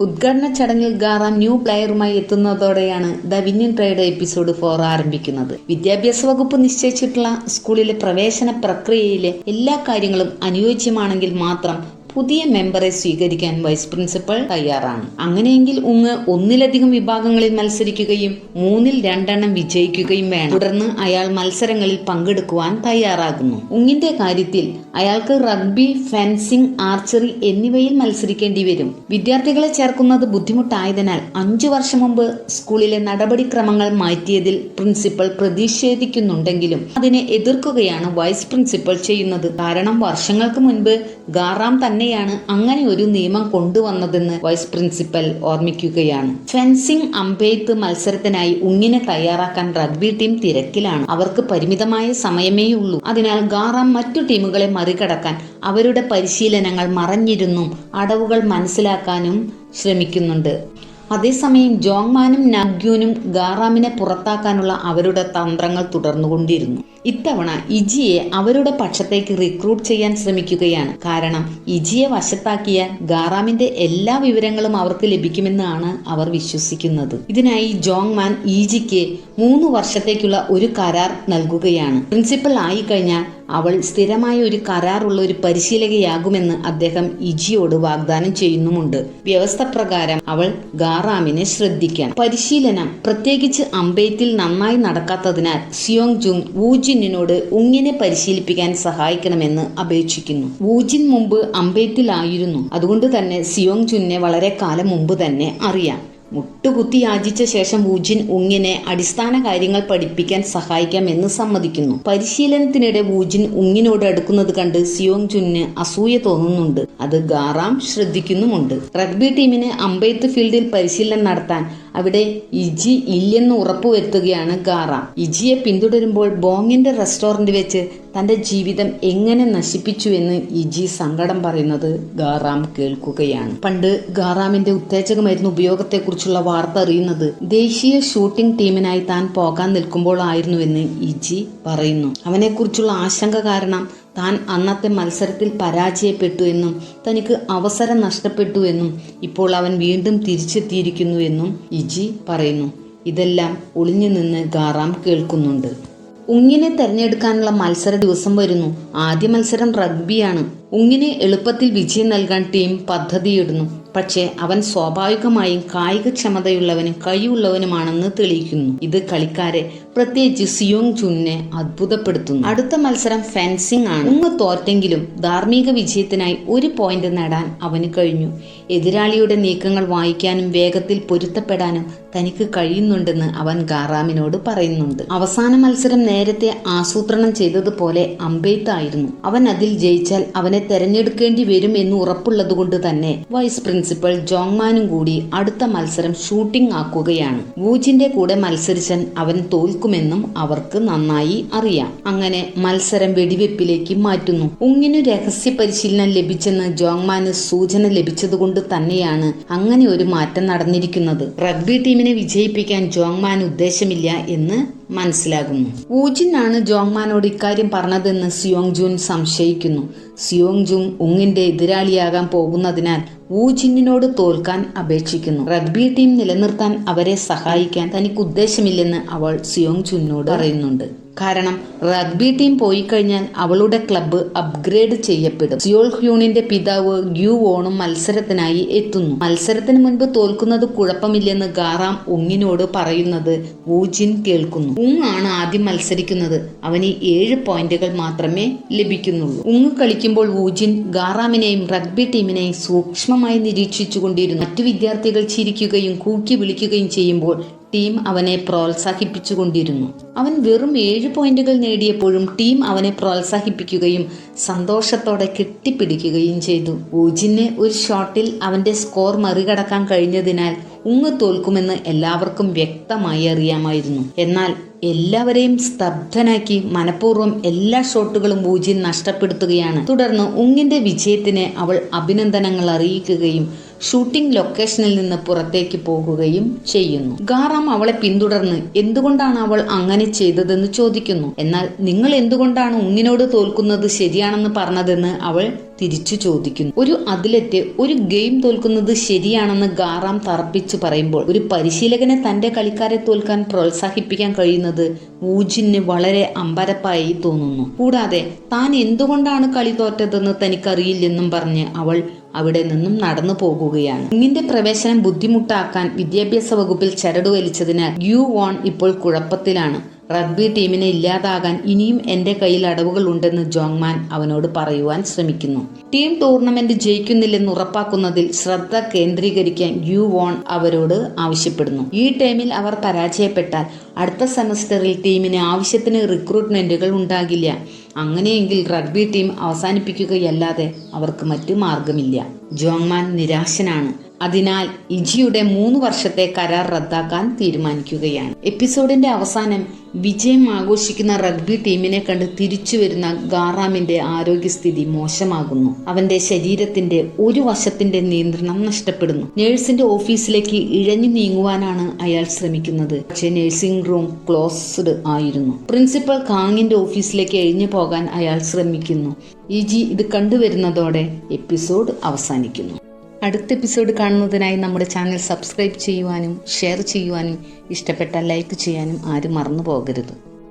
ഉദ്ഘാടന ചടങ്ങിൽ ഗാറാം ന്യൂ പ്ലെയറുമായി എത്തുന്നതോടെയാണ് ദ വിന്യൻ ട്രേഡ് എപ്പിസോഡ് ഫോർ ആരംഭിക്കുന്നത്. വിദ്യാഭ്യാസ വകുപ്പ് നിശ്ചയിച്ചിട്ടുള്ള സ്കൂളിലെ പ്രവേശന പ്രക്രിയയിലെ എല്ലാ കാര്യങ്ങളും അനുയോജ്യമാണെങ്കിൽ മാത്രം പുതിയ മെമ്പറെ സ്വീകരിക്കാൻ വൈസ് പ്രിൻസിപ്പൽ തയ്യാറാണ്. അങ്ങനെയെങ്കിൽ ഉങ്ങ് ഒന്നിലധികം വിഭാഗങ്ങളിൽ മത്സരിക്കുകയും മൂന്നിൽ രണ്ടെണ്ണം വിജയിക്കുകയും വേണം. തുടർന്ന് അയാൾ മത്സരങ്ങളിൽ പങ്കെടുക്കുവാൻ തയ്യാറാകുന്നു. ഉങ്ങിന്റെ കാര്യത്തിൽ അയാൾക്ക് റഗ്ബി ഫെൻസിംഗ് ആർച്ചറി എന്നിവയിൽ മത്സരിക്കേണ്ടി വരും. വിദ്യാർത്ഥികളെ ചേർക്കുന്നത് ബുദ്ധിമുട്ടായതിനാൽ അഞ്ചു വർഷം മുമ്പ് സ്കൂളിലെ നടപടിക്രമങ്ങൾ മാറ്റിയതിൽ പ്രിൻസിപ്പൽ പ്രതിഷേധിക്കുന്നുണ്ടെങ്കിലും അതിനെ എതിർക്കുകയാണ് വൈസ് പ്രിൻസിപ്പൽ ചെയ്യുന്നത്. കാരണം വർഷങ്ങൾക്ക് മുൻപ് ഗാറാം തന്നെയാണ് അങ്ങനെ ഒരു നിയമം കൊണ്ടുവന്നതെന്ന് വൈസ് പ്രിൻസിപ്പൽ ഓർമ്മിക്കുകയാണ്. ഫെൻസിംഗ് അമ്പെയ്ത്ത് മത്സരത്തിനായി ഉങ്ങിനെ തയ്യാറാക്കാൻ റഗ്ബി ടീം തിരക്കിലാണ്. അവർക്ക് പരിമിതമായ സമയമേ ഉള്ളൂ അതിനാൽ ഗാറാം മറ്റു ടീമുകളെ മറികടക്കാൻ അവരുടെ പരിശീലനങ്ങൾ മറഞ്ഞിരുന്നും അടവുകൾ മനസ്സിലാക്കാനും ശ്രമിക്കുന്നുണ്ട്. അതേസമയം ജോങ്മാനും നാഗ്യൂനും ഗാറാമിനെ പുറത്താക്കാനുള്ള അവരുടെ തന്ത്രങ്ങൾ തുടർന്നുകൊണ്ടിരുന്നു. ഇത്തവണ ഇജിയെ അവരുടെ പക്ഷത്തേക്ക് റിക്രൂട്ട് ചെയ്യാൻ ശ്രമിക്കുകയാണ്. കാരണം ഇജിയെ വശത്താക്കിയാൽ ഗാറാമിന്റെ എല്ലാ വിവരങ്ങളും അവർക്ക് ലഭിക്കുമെന്നാണ് അവർ വിശ്വസിക്കുന്നത്. ഇതിനായി ജോങ്മാൻ ഇജിക്ക് മൂന്ന് വർഷത്തേക്കുള്ള ഒരു കരാർ നൽകുകയാണ്. പ്രിൻസിപ്പൽ ആയി കഴിഞ്ഞാൽ അവൾ സ്ഥിരമായ ഒരു കരാറുള്ള ഒരു പരിശീലകയാകുമെന്ന് അദ്ദേഹം ഇജിയോട് വാഗ്ദാനം ചെയ്യുന്നുമുണ്ട്. വ്യവസ്ഥ പ്രകാരം അവൾ ഗാറാമിനെ ശ്രദ്ധിക്കണം. പരിശീലനം പ്രത്യേകിച്ച് അമ്പെയ്ത്തിൽ നന്നായി നടക്കാത്തതിനാൽ സിയോങ് ജുങ് വൂജിനോട് ഉങ്ങിനെ പരിശീലിപ്പിക്കാൻ സഹായിക്കണമെന്ന് അപേക്ഷിക്കുന്നു. വൂജിൻ മുമ്പ് അമ്പെയ്ത്തിലായിരുന്നു. അതുകൊണ്ട് തന്നെ സിയോങ് ജുനെ വളരെ കാലം മുമ്പ് തന്നെ അറിയാം. മുട്ടുകുത്തി യാചിച്ച ശേഷം വൂജിൻ ഉങ്ങിനെ അടിസ്ഥാന കാര്യങ്ങൾ പഠിപ്പിക്കാൻ സഹായിക്കാം എന്ന് സമ്മതിക്കുന്നു. പരിശീലനത്തിനിടെ വൂജിൻ ഉങ്ങിനോട് അടുക്കുന്നത് കണ്ട് സിയോങ് ജുന് അസൂയ തോന്നുന്നുണ്ട്. അത് ഗാറാം ശ്രദ്ധിക്കുന്നുമുണ്ട്. റഗ്ബി ടീമിന് അമ്പെയ്ത്ത് ഫീൽഡിൽ പരിശീലനം നടത്താൻ അവിടെ ഇജി ഇല്ലെന്ന് ഉറപ്പുവരുത്തുകയാണ് ഗാറ. ഇജിയെ പിന്തുടരുമ്പോൾ ബോങ്ങിന്റെ റെസ്റ്റോറന്റ് വെച്ച് തന്റെ ജീവിതം എങ്ങനെ നശിപ്പിച്ചു എന്ന് ഇജി സങ്കടം പറയുന്നത് ഗാറാം കേൾക്കുകയാണ്. പണ്ട് ഗാറാമിന്റെ ഉത്തേജക മരുന്ന് ഉപയോഗത്തെക്കുറിച്ചുള്ള വാർത്ത അറിയുന്നത് ദേശീയ ഷൂട്ടിംഗ് ടീമിനായി താൻ പോകാൻ നിൽക്കുമ്പോഴായിരുന്നുവെന്ന് ഇജി പറയുന്നു. അവനെക്കുറിച്ചുള്ള ആശങ്ക കാരണം താൻ അന്നത്തെ മത്സരത്തിൽ പരാജയപ്പെട്ടു എന്നും തനിക്ക് അവസരം നഷ്ടപ്പെട്ടു എന്നും ഇപ്പോൾ അവൻ വീണ്ടും തിരിച്ചെത്തിയിരിക്കുന്നു എന്നും ഇജി പറയുന്നു. ഇതെല്ലാം ഒളിഞ്ഞു നിന്ന് ഗാറാം കേൾക്കുന്നുണ്ട്. ഉങ്ങിനെ തെരഞ്ഞെടുക്കാനുള്ള മത്സര ദിവസം വരുന്നു. ആദ്യ മത്സരം റഗ്ബിയാണ്. ഉങ്ങിന് എളുപ്പത്തിൽ വിജയം നൽകാൻ ടീം പദ്ധതിയിടുന്നു. പക്ഷേ അവൻ സ്വാഭാവികമായും കായികക്ഷമതയുള്ളവനും കഴിവുള്ളവനുമാണെന്ന് തെളിയിക്കുന്നു. ഇത് കളിക്കാരെ പ്രത്യേകിച്ച് സിയോങ് ചുനെ അത്ഭുതപ്പെടുത്തുന്നു. അടുത്ത മത്സരം ഫെൻസിംഗ് ആണ്. ഉങ്ങ് തോറ്റെങ്കിലും ധാർമ്മിക വിജയത്തിനായി ഒരു പോയിന്റ് നേടാൻ അവന് കഴിഞ്ഞു. എതിരാളിയുടെ നീക്കങ്ങൾ വായിക്കാനും വേഗത്തിൽ പൊരുത്തപ്പെടാനും തനിക്ക് കഴിയുന്നുണ്ടെന്ന് അവൻ ഗാറാമിനോട് പറയുന്നുണ്ട്. അവസാന മത്സരം നേരത്തെ ആസൂത്രണം ചെയ്തതുപോലെ അമ്പെയ്ത്തായിരുന്നു അവൻ അതിൽ ജയിച്ചാൽ അവനെ തെരഞ്ഞെടുക്കേണ്ടി വരും എന്ന് ഉറപ്പുള്ളതുകൊണ്ട് തന്നെ വൈസ് പ്രിൻസിപ്പൽ ജോങ്മാനും കൂടി അടുത്ത മത്സരം ഷൂട്ടിംഗ് ആക്കുകയാണ്. വൂജിന്റെ കൂടെ മത്സരിച്ചാൽ അവൻ തോൽക്കുമെന്നും അവർക്ക് നന്നായി അറിയാം. അങ്ങനെ മത്സരം വെടിവെപ്പിലേക്ക് മാറ്റുന്നു. ഉങ്ങിനു രഹസ്യ പരിശീലനം ലഭിച്ചെന്ന് ജോങ്മാന് സൂചന ലഭിച്ചതുകൊണ്ട് തന്നെയാണ് അങ്ങനെ ഒരു മാറ്റം നടന്നിരിക്കുന്നത്. റഗ്ബി ടീമിനെ വിജയിപ്പിക്കാൻ ജോങ്മാൻ ഉദ്ദേശമില്ല എന്ന് മനസ്സിലാകുന്നു ആണ് ജോങ്മാനോട് ഇക്കാര്യം പറഞ്ഞതെന്ന് സിയോങ് ജൂൻ സംശയിക്കുന്നു. സിയോങ് ജുൻ ഉങ്ങിന്റെ എതിരാളിയാകാൻ പോകുന്നതിനാൽ വൂജിന്നിനോട് തോൽക്കാൻ അപേക്ഷിക്കുന്നു. റഗ്ബി ടീം നിലനിർത്താൻ അവരെ സഹായിക്കാൻ തനിക്ക് ഉദ്ദേശമില്ലെന്ന് അവൾ സിയോങ് ജുന്നോട് പറയുന്നുണ്ട്. കാരണം റഗ്ബി ടീം പോയി കഴിഞ്ഞാൽ അവളുടെ ക്ലബ്ബ് അപ്ഗ്രേഡ് ചെയ്യപ്പെടും. സിയോൾ ഹ്യൂണിന്റെ പിതാവ് ഗ്യൂ വോണും മത്സരത്തിനായി എത്തുന്നു. മത്സരത്തിന് മുൻപ് തോൽക്കുന്നത് കുഴപ്പമില്ലെന്ന് ഗാറാം ഉങ്ങിനോട് പറയുന്നത് വൂജിൻ കേൾക്കുന്നു. ഉങ് ആണ് ആദ്യം മത്സരിക്കുന്നത്. അവന് ഏഴ് പോയിന്റുകൾ മാത്രമേ ലഭിക്കുന്നുള്ളൂ. ഉങ് കളിക്കുമ്പോൾ വൂജിൻ ഗാറാമിനെയും റഗ്ബി ടീമിനെയും സൂക്ഷ്മമായി നിരീക്ഷിച്ചുകൊണ്ടിരുന്നു. മറ്റു വിദ്യാർത്ഥികൾ ചിരിക്കുകയും കൂക്കി വിളിക്കുകയും ചെയ്യുമ്പോൾ ടീം അവനെ പ്രോത്സാഹിപ്പിച്ചുകൊണ്ടിരുന്നു. അവൻ വെറും ഏഴ് പോയിന്റുകൾ നേടിയപ്പോഴും ടീം അവനെ പ്രോത്സാഹിപ്പിക്കുകയും സന്തോഷത്തോടെ കെട്ടിപ്പിടിക്കുകയും ചെയ്തു. ഊജിന് ഒരു ഷോട്ടിൽ അവന്റെ സ്കോർ മറികടക്കാൻ കഴിഞ്ഞതിനാൽ ഉങ്ങ് തോൽക്കുമെന്ന് എല്ലാവർക്കും വ്യക്തമായി അറിയാമായിരുന്നു. എന്നാൽ എല്ലാവരെയും സ്തബ്ധനാക്കി മനഃപൂർവം എല്ലാ ഷോട്ടുകളും ഊജിൻ നഷ്ടപ്പെടുത്തുകയാണ്. തുടർന്ന് ഉങ്ങിന്റെ വിജയത്തിന് അവൾ അഭിനന്ദനങ്ങൾ അറിയിക്കുകയും ഷൂട്ടിംഗ് ലൊക്കേഷനിൽ നിന്ന് പുറത്തേക്ക് പോകുകയും ചെയ്യുന്നു. ഗാറാം അവളെ പിന്തുടർന്ന് എന്തുകൊണ്ടാണ് അവൾ അങ്ങനെ ചെയ്തതെന്ന് ചോദിക്കുന്നു. എന്നാൽ നിങ്ങൾ എന്തുകൊണ്ടാണ് ഉങ്ങിനോട് തോൽക്കുന്നത് ശരിയാണെന്ന് പറഞ്ഞതെന്ന് അവൾ തിരിച്ചു ചോദിക്കുന്നു. ഒരു അത്ലറ്റ് ഒരു ഗെയിം തോൽക്കുന്നത് ശരിയാണെന്ന് ഗാറാം തറപ്പിച്ചു പറയുമ്പോൾ ഒരു പരിശീലകനെ തന്റെ കളിക്കാരെ തോൽക്കാൻ പ്രോത്സാഹിപ്പിക്കാൻ കഴിയുന്നത് ഊജിന് വളരെ അമ്പരപ്പായി തോന്നുന്നു. കൂടാതെ താൻ എന്തുകൊണ്ടാണ് കളി തോറ്റതെന്ന് തനിക്കറിയില്ലെന്നും പറഞ്ഞ് അവൾ അവിടെ നിന്നും നടന്നു പോകുകയാണ്. കുഞ്ഞിന്റെ പ്രവേശനം ബുദ്ധിമുട്ടാക്കാൻ വിദ്യാഭ്യാസ വകുപ്പിൽ ചരട് വലിച്ചതിനാൽ യു വോൺ ഇപ്പോൾ കുഴപ്പത്തിലാണ്. റഗ്ബി ടീമിനെ ഇല്ലാതാകാൻ ഇനിയും എന്റെ കയ്യിൽ അടവുകൾ ഉണ്ടെന്ന് ജോങ്മാൻ അവനോട് പറയുവാൻ ശ്രമിക്കുന്നു. ടീം ടൂർണമെന്റ് ജയിക്കുന്നില്ലെന്ന് ഉറപ്പാക്കുന്നതിൽ ശ്രദ്ധ കേന്ദ്രീകരിക്കാൻ യു വോൺ അവരോട് ആവശ്യപ്പെടുന്നു. ഈ ടൈമിൽ അവർ പരാജയപ്പെട്ടാൽ അടുത്ത സെമസ്റ്ററിൽ ടീമിന് ആവശ്യത്തിന് റിക്രൂട്ട്മെന്റുകൾ ഉണ്ടാകില്ല. അങ്ങനെയെങ്കിൽ റഗ്ബി ടീം അവസാനിപ്പിക്കുകയല്ലാതെ അവർക്ക് മറ്റു മാർഗമില്ല ജോങ്മാൻ നിരാശനാണ്. അതിനാൽ ഇജിയുടെ മൂന്ന് വർഷത്തെ കരാർ റദ്ദാക്കാൻ തീരുമാനിക്കുകയാണ്. എപ്പിസോഡിന്റെ അവസാനം വിജയം ആഘോഷിക്കുന്ന റഗ്ബി ടീമിനെ കണ്ട് തിരിച്ചു വരുന്ന ഗാറാമിന്റെ ആരോഗ്യസ്ഥിതി മോശമാകുന്നു. അവന്റെ ശരീരത്തിന്റെ ഒരു വശത്തിന്റെ നിയന്ത്രണം നഷ്ടപ്പെടുന്നു. നഴ്സിന്റെ ഓഫീസിലേക്ക് ഇഴഞ്ഞു നീങ്ങുവാനാണ് അയാൾ ശ്രമിക്കുന്നത്. പക്ഷേ നഴ്സിംഗ് റൂം ക്ലോസ്ഡ് ആയിരുന്നു. പ്രിൻസിപ്പൽ കാങ്ങിന്റെ ഓഫീസിലേക്ക് എഴിഞ്ഞു പോകാൻ അയാൾ ശ്രമിക്കുന്നു. ഇജി ഇത് കണ്ടുവരുന്നതോടെ എപ്പിസോഡ് അവസാനിക്കുന്നു. അടുത്ത എപ്പിസോഡ് കാണുന്നതിനായി നമ്മുടെ ചാനൽ സബ്സ്ക്രൈബ് ചെയ്യുവാനും ഷെയർ ചെയ്യുവാനും ഇഷ്ടപ്പെട്ട ലൈക്ക് ചെയ്യാനും ആരും മറന്നു പോകരുത്